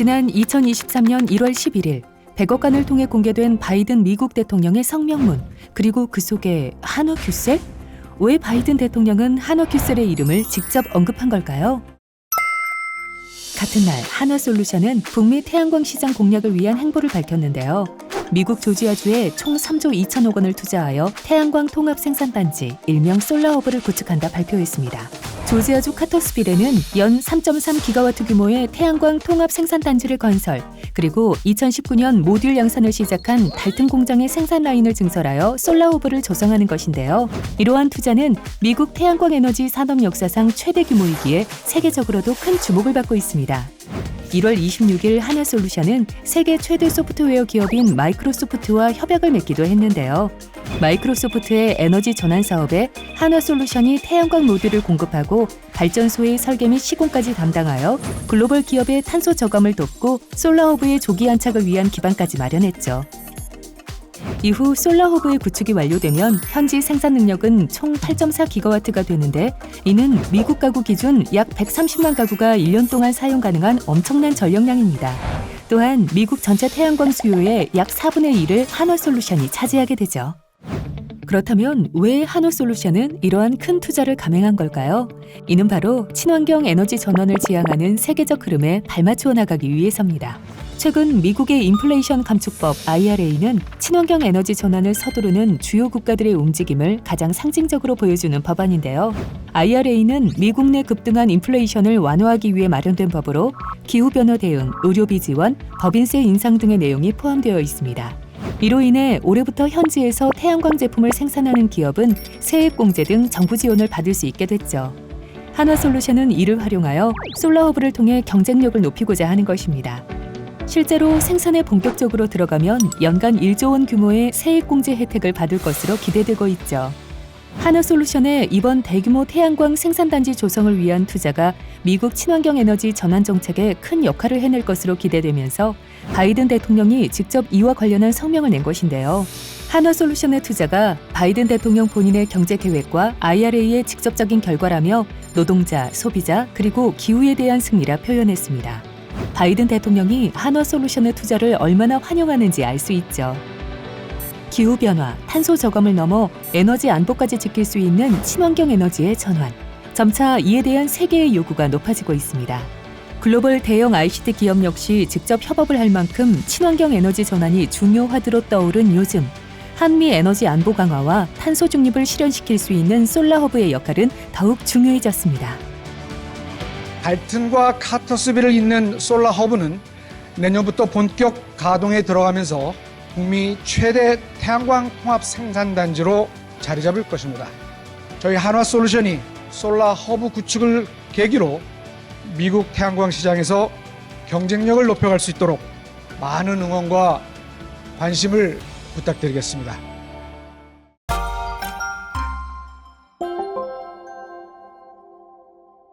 지난 2023년 1월 11일 백악관을 통해 공개된 바이든 미국 대통령의 성명문 그리고 그 속에 한화 큐셀? 왜 바이든 대통령은 한화 큐셀의 이름을 직접 언급한 걸까요? 같은 날 한화 솔루션은 북미 태양광 시장 공략을 위한 행보를 밝혔는데요. 미국 조지아주에 총 3조 2천억 원을 투자하여 태양광 통합 생산단지 일명 솔라허브를 구축한다 발표했습니다. 조지아주 카터스빌에는 연 3.3기가와트 규모의 태양광 통합 생산 단지를 건설, 그리고 2019년 모듈 양산을 시작한 달튼 공장의 생산 라인을 증설하여 솔라허브를 조성하는 것인데요. 이러한 투자는 미국 태양광 에너지 산업 역사상 최대 규모이기에 세계적으로도 큰 주목을 받고 있습니다. 1월 26일 하나솔루션은 세계 최대 소프트웨어 기업인 마이크로소프트와 협약을 맺기도 했는데요. 마이크로소프트의 에너지 전환 사업에 하나솔루션이 태양광 모듈을 공급하고 발전소의 설계 및 시공까지 담당하여 글로벌 기업의 탄소 저감을 돕고 솔라허브의 조기 안착을 위한 기반까지 마련했죠. 이후 솔라허브의 구축이 완료되면 현지 생산 능력은 총 8.4기가와트가 되는데 이는 미국 가구 기준 약 130만 가구가 1년 동안 사용 가능한 엄청난 전력량입니다. 또한 미국 전체 태양광 수요의 약 4분의 1을 한화 솔루션이 차지하게 되죠. 그렇다면 왜 한화솔루션은 이러한 큰 투자를 감행한 걸까요? 이는 바로 친환경 에너지 전환을 지향하는 세계적 흐름에 발맞추어 나가기 위해서입니다. 최근 미국의 인플레이션 감축법 IRA는 친환경 에너지 전환을 서두르는 주요 국가들의 움직임을 가장 상징적으로 보여주는 법안인데요. IRA는 미국 내 급등한 인플레이션을 완화하기 위해 마련된 법으로 기후변화 대응, 의료비 지원, 법인세 인상 등의 내용이 포함되어 있습니다. 이로 인해 올해부터 현지에서 태양광 제품을 생산하는 기업은 세액 공제 등 정부 지원을 받을 수 있게 됐죠. 한화솔루션은 이를 활용하여 솔라허브를 통해 경쟁력을 높이고자 하는 것입니다. 실제로 생산에 본격적으로 들어가면 연간 1조 원 규모의 세액 공제 혜택을 받을 것으로 기대되고 있죠. 하나솔루션의 이번 대규모 태양광 생산단지 조성을 위한 투자가 미국 친환경 에너지 전환 정책에 큰 역할을 해낼 것으로 기대되면서 바이든 대통령이 직접 이와 관련한 성명을 낸 것인데요. 하나솔루션의 투자가 바이든 대통령 본인의 경제 계획과 IRA의 직접적인 결과라며 노동자, 소비자, 그리고 기후에 대한 승리라 표현했습니다. 바이든 대통령이 한화솔루션의 투자를 얼마나 환영하는지 알 수 있죠. 기후변화, 탄소 저감을 넘어 에너지 안보까지 지킬 수 있는 친환경 에너지의 전환. 점차 이에 대한 세계의 요구가 높아지고 있습니다. 글로벌 대형 ICT 기업 역시 직접 협업을 할 만큼 친환경 에너지 전환이 중요하드로 떠오른 요즘. 한미 에너지 안보 강화와 탄소 중립을 실현시킬 수 있는 솔라허브의 역할은 더욱 중요해졌습니다. 달튼과 카터스빌을 잇는 솔라 허브는 내년부터 본격 가동에 들어가면서 북미 최대 태양광 통합 생산 단지로 자리 잡을 것입니다. 저희 한화 솔루션이 솔라 허브 구축을 계기로 미국 태양광 시장에서 경쟁력을 높여갈 수 있도록 많은 응원과 관심을 부탁드리겠습니다.